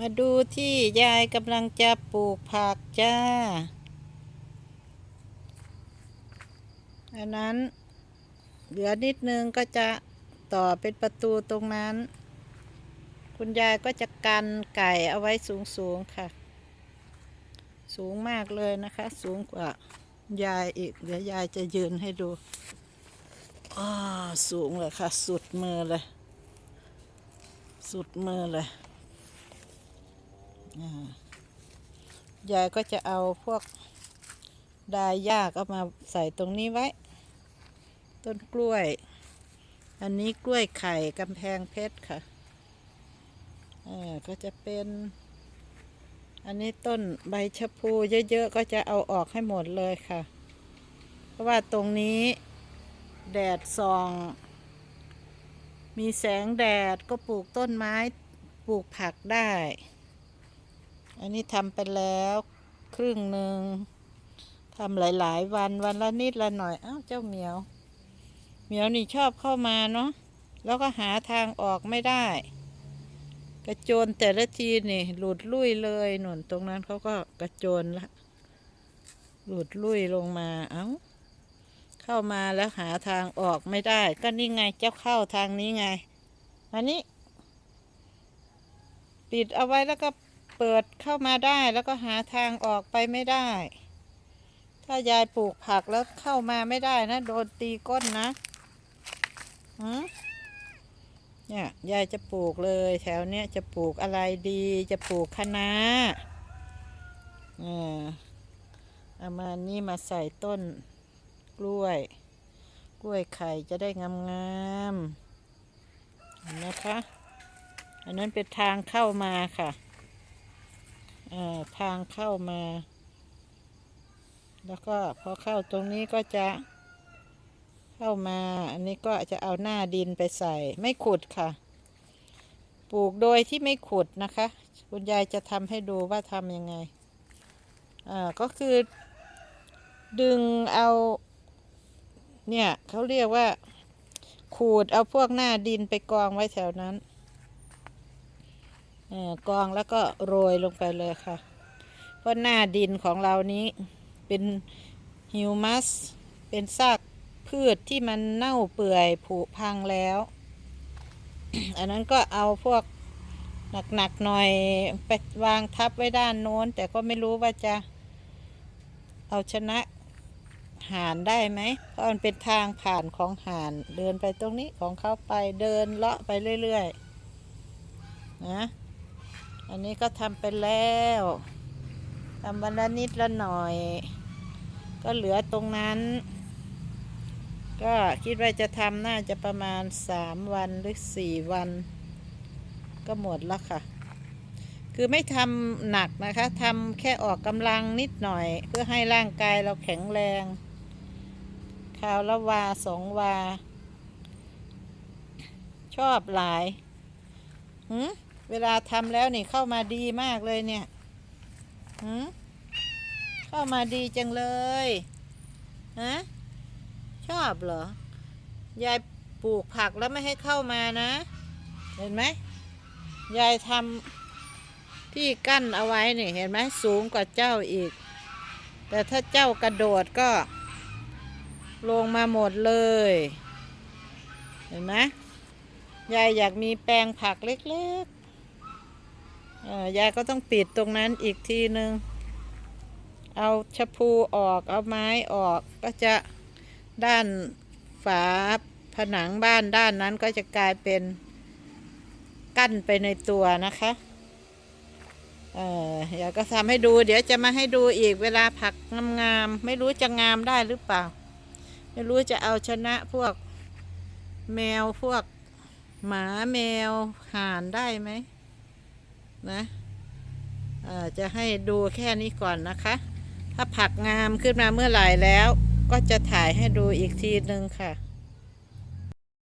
มาดูที่ยายกำลังจะปลูกผักจ้า อันนั้น เหลือนิดนึงก็จะต่อเป็นประตูตรงนั้น คุณยายก็จะกันไก่เอาไว้สูงๆค่ะ สูงมากเลยนะคะ สูงกว่า ยายอีก เดี๋ยวยายจะยืนให้ดูอ้าสูงเลยค่ะ สุดมือเลย สุดมือเลย ยายก็จะเอาพวกดายหญ้าก็มาใส่ตรงนี้ไว้ ต้นกล้วย อันนี้กล้วยไข่กำแพงเพชรค่ะอ่าก็จะเป็น อันนี้ต้นใบชะพูเยอะๆก็จะเอาออกให้หมดเลยค่ะ เพราะว่าตรงนี้แดดส่อง มีแสงแดดก็ปลูกต้นไม้ปลูกผักได้ อันนี้ทำไปแล้วครึ่งหนึ่งทำหลาย ๆ วันวันละนิดละหน่อยอ้าวเจ้าเหมียว เหมียวนี่ชอบเข้ามาเนาะแล้วก็หาทางออกไม่ได้ กระโจนแต่ละทีนี่ หลุดลุ่ยเลยหนุนตรงนั้นเขาก็กระโจนละหลุดลุ่ยลงมาเอ้าเข้ามาแล้วหาทางออกไม่ได้ ก็นี่ไงเจ้าเข้าทางนี้ไงอันนี้ ปิดเอาไว้แล้วก็ เปิดเข้ามาได้แล้วก็หาทางออกไปไม่ได้ ถ้ายายปลูกผักแล้วเข้ามาไม่ได้นะ โดนตีก้นนะหืมเนี่ยยายจะปลูกเลยแถวเนี้ยจะปลูกอะไรดีจะปลูกคะน้าอ่าเอามานี่มาใส่ต้นกล้วย กล้วยไข่จะได้งามๆเห็นะคะ อันนั้นเป็นทางเข้ามาค่ะ ทางเข้ามา แล้วก็พอเข้าตรงนี้ก็จะเข้ามา อันนี้ก็จะเอาหน้าดินไปใส่ ไม่ขุดค่ะ ปลูกโดยที่ไม่ขุดนะคะ คุณยายจะทำให้ดูว่าทำยังไงอ่าก็คือ ดึงเอา เนี่ยเขาเรียกว่า ขูดเอาพวกหน้าดินไปกองไว้แถวนั้น กองแล้วก็โรยลงไปเลยค่ะ เพราะหน้าดินของเรานี้เป็นฮิวมัส เป็นซากพืชที่มันเน่าเปื่อยผุพังแล้ว อันนั้นก็เอาพวกหนักๆหน่อยไปวางทับไว้ด้านโน้น แต่ก็ไม่รู้ว่าจะเอาชนะห่านได้ไหม เพราะมันเป็นทางผ่านของห่านเดินไปตรงนี้ของเขาไปเดินเลาะไปเรื่อย ๆ นะ อันนี้ก็ทำไปแล้วทำวันละนิดละหน่อย ก็เหลือตรงนั้น ก็คิดว่าจะทำน่าจะประมาณสามวันหรือสี่วัน ก็หมดแล้วค่ะ คือไม่ทำหนักนะคะทำแค่ออกกำลังนิดหน่อย เพื่อให้ร่างกายเราแข็งแรงคราวละวาสองวา ชอบหลายหืม เวลาทำแล้วนี่เข้ามาดีมากเลยเนี่ยหืมเข้ามาดีจังเลยฮะชอบเหรอ ยายปลูกผักแล้วไม่ให้เข้ามานะ เห็นไหมยายทำที่กั้นเอาไว้นี่เห็นไหมสูงกว่าเจ้าอีก แต่ถ้าเจ้ากระโดดก็ ลงมาหมดเลย เห็นไหมยายอยากมีแปลงผักเล็ก ๆ ยายก็ต้องปิดตรงนั้นอีกทีหนึ่งเอาชะพูออกเอาไม้ออกก็จะด้านฝาผนังบ้านด้านนั้นก็จะกลายเป็นกั้นไปในตัวนะคะเอออยากก็ทำให้ดู เดี๋ยวจะมาให้ดูอีกเวลาผักงามๆไม่รู้จะงามได้หรือเปล่า ไม่รู้จะเอาชนะพวกแมวพวกหมาแมวห่านได้ไหม นะจะให้ดูแค่นี้ก่อนนะคะ ถ้าผักงามขึ้นมาเมื่อไหร่แล้ว ก็จะถ่ายให้ดูอีกทีหนึ่งค่ะ